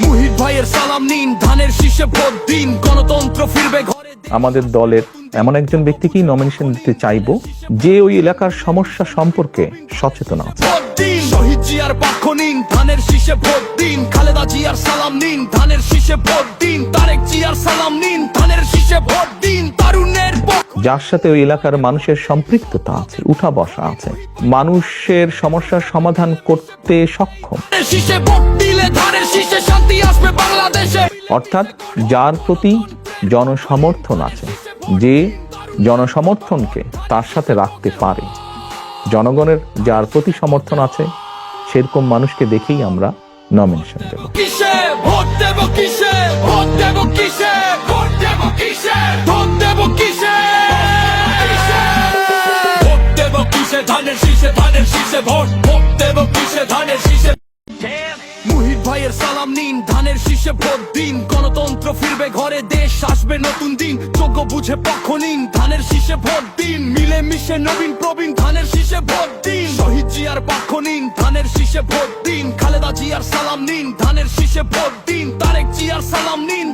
মুহিত ভাইয়ের সালাম নিন ধানের শীষে ভোট দিন গণতন্ত্র ফিরবে ঘরে আমাদের দলের এমন একজন ব্যক্তিকেই নমিনেশন দিতে চাইব যে ওই এলাকার সমস্যা সম্পর্কে সচেতন আছে। শহীদ জিয়ার পক্ষ নিন ধানের শীষে ভোট দিন খালেদা জিয়ার সালাম নিন ধানের শীষে ভোট দিন তারেক জিয়ার সালাম নিন ধানের শীষে ভোট দিন তারুণ্যের পক্ষ যার সাথে ওই এলাকার মানুষের সম্পৃক্ততা আছে উঠা বসা আছে। মানুষের সমস্যার সমাধান করতে সক্ষম। অর্থাৎ যার প্রতি জনসমর্থন আছে যে জনসমর্থনকে তার সাথে রাখতে পারে। জনগণের যার প্রতি সমর্থন আছে সেরকম মানুষকে দেখেই আমরা নমিনেশন দেব? শীষে ভোট ভোট দেব কিসে? ধানের শীষে মুহিত ভাইয়ের সালাম নিন, ধানের শীষে ভোট দিন। গণতন্ত্র ফিরবে ঘরে, দেশ আসবে নতুন দিন। যোগ্য বুঝে পক্ষ নিন, ধানের শীষে ভোট দিন। মিলে মিশে নবীন প্রবীণ, ধানের শীষে ভোট দিন। শহীদ জিয়ার পক্ষ নিন, ধানের শীষে ভোট দিন। খালেদা জিয়ার সালাম নিন, ধানের শীষে ভোট দিন। তারেক জিয়ার সালাম নিন